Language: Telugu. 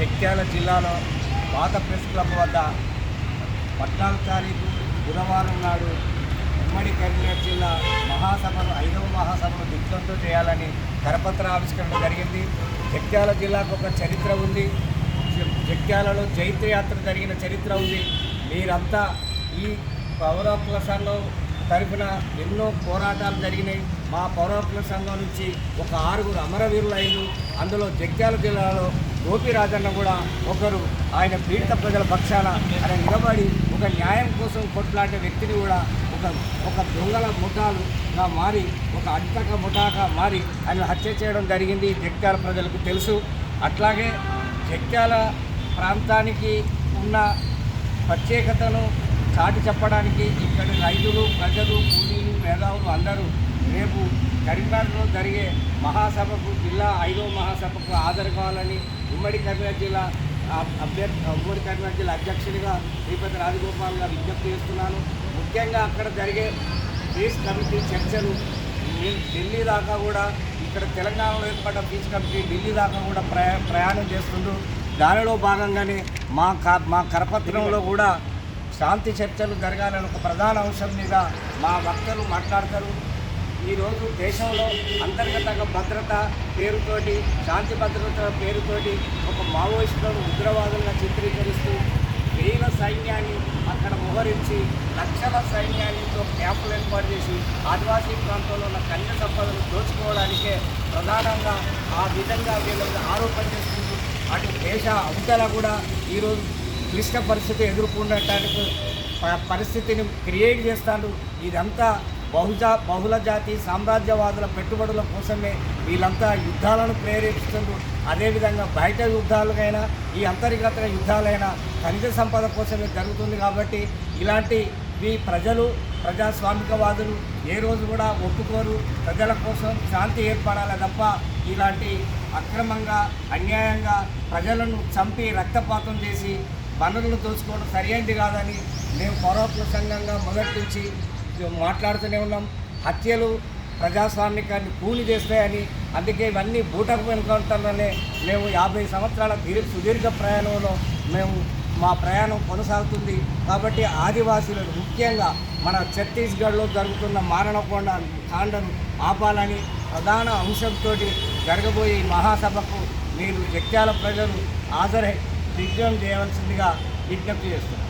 జగ్యాల జిల్లాలో పాత ప్రెస్ క్లబ్ వద్ద పద్నాలుగు తారీఖు బుధవారం నాడు ఉమ్మడి కరీంనగర్ జిల్లా మహాసభను ఐదవ మహాసభను దిగ్బంధం చేయాలని కరపత్ర ఆవిష్కరణ జరిగింది. జగ్యాల జిల్లాకు ఒక చరిత్ర ఉంది. జగ్యాలలో జైత్రయాత్ర జరిగిన చరిత్ర ఉంది. మీరంతా ఈ పౌర సంఘం తరఫున ఎన్నో పోరాటాలు జరిగినాయి. మా పౌర సంఘం నుంచి ఒక ఆరుగురు అమరవీరులు అందులో జగ్యాల జిల్లాలో గోపి రాజన్న కూడా ఒకరు ఆయన పీడిత ప్రజల పక్షాన ఆయన నిలబడి ఒక న్యాయం కోసం కొట్లాడే వ్యక్తిని కూడా ఒక ఒక దొంగల ముఠాలుగా మారి ఒక అడ్డక ముఠాగా మారి ఆయన హత్య చేయడం జరిగింది జగిత్యాల ప్రజలకు తెలుసు. అట్లాగే జగిత్యాల ప్రాంతానికి ఉన్న ప్రత్యేకతను చాటి చెప్పడానికి ఇక్కడి రైతులు ప్రజలు కూలీలు మేధా కరీంనగర్లో జరిగే మహాసభకు జిల్లా ఐదో మహాసభకు హాజరు కావాలని ఉమ్మడి కరీంనగర్ జిల్లా అభ్యర్థి ఉమ్మడి కరీంనగర్ జిల్లా అధ్యక్షుడిగా శ్రీపతి రాజగోపాల్ గారు విజ్ఞప్తి చేస్తున్నాను. ముఖ్యంగా అక్కడ జరిగే పీస్ కమిటీ చర్చలు ఢిల్లీ దాకా కూడా ఇక్కడ తెలంగాణలో ఏర్పడ్డ పీస్ కమిటీ ఢిల్లీ దాకా కూడా ప్రయా ప్రయాణం చేస్తుండ్రు దానిలో భాగంగానే మా క మా కరపత్రంలో కూడా శాంతి చర్చలు జరగాలని ఒక ప్రధాన అంశం మీద మా వక్తలు మాట్లాడతారు. ఈరోజు దేశంలో అంతర్గత భద్రత పేరుతోటి శాంతి భద్రత పేరుతోటి ఒక మావోయిస్టులను ఉగ్రవాదులుగా చిత్రీకరిస్తూ వేల సైన్యాన్ని అక్కడ మోహరించి లక్షల సైన్యాలతో క్యాంపులు ఏర్పాటు చేసి ఆదివాసీ ప్రాంతంలో ఉన్న కన్య సంపదను దోచుకోవడానికే ప్రధానంగా ఆ విధంగా వీళ్ళని ఆరోపణ చేస్తుంది అటు దేశ అవతల కూడా ఈరోజు క్లిష్ట పరిస్థితి ఎదుర్కొనడానికి పరిస్థితిని క్రియేట్ చేస్తాడు ఇదంతా బహుజా బహుళ జాతి సామ్రాజ్యవాదుల పెట్టుబడుల కోసమే వీళ్ళంతా యుద్ధాలను ప్రేరేపిస్తుండ్రు అదేవిధంగా బయట యుద్ధాలకైనా ఈ అంతర్గత యుద్ధాలైనా ఖనిజ సంపద కోసమే జరుగుతుంది కాబట్టి ఇలాంటి మీ ప్రజలు ప్రజాస్వామికవాదులు ఏ రోజు కూడా ఒప్పుకోరు. ప్రజల కోసం శాంతి ఏర్పడాలి తప్ప ఇలాంటి అక్రమంగా అన్యాయంగా ప్రజలను చంపి రక్తపాతం చేసి వనరులు దోచుకోవడం సరైనది కాదని మేము పౌరత్వ సంఘంగా మొదటి నుంచి మాట్లాడుతూనే ఉన్నాం. హత్యలు ప్రజాస్వామికాన్ని కూలి చేస్తాయని అందుకే ఇవన్నీ బూటకు ఎన్కౌంటర్లోనే మేము యాభై సంవత్సరాల దీర్ఘ సుదీర్ఘ ప్రయాణంలో మేము మా ప్రయాణం కొనసాగుతుంది. కాబట్టి ఆదివాసీలను ముఖ్యంగా మన ఛత్తీస్గఢ్లో జరుగుతున్న మారణకొండ కాండను ఆపాలని ప్రధాన అంశంతో జరగబోయే మహాసభకు మీరు వ్యక్త్యాల ప్రజలు హాజరై దిగ్విజయం చేయవలసిందిగా విజ్ఞప్తి చేస్తున్నారు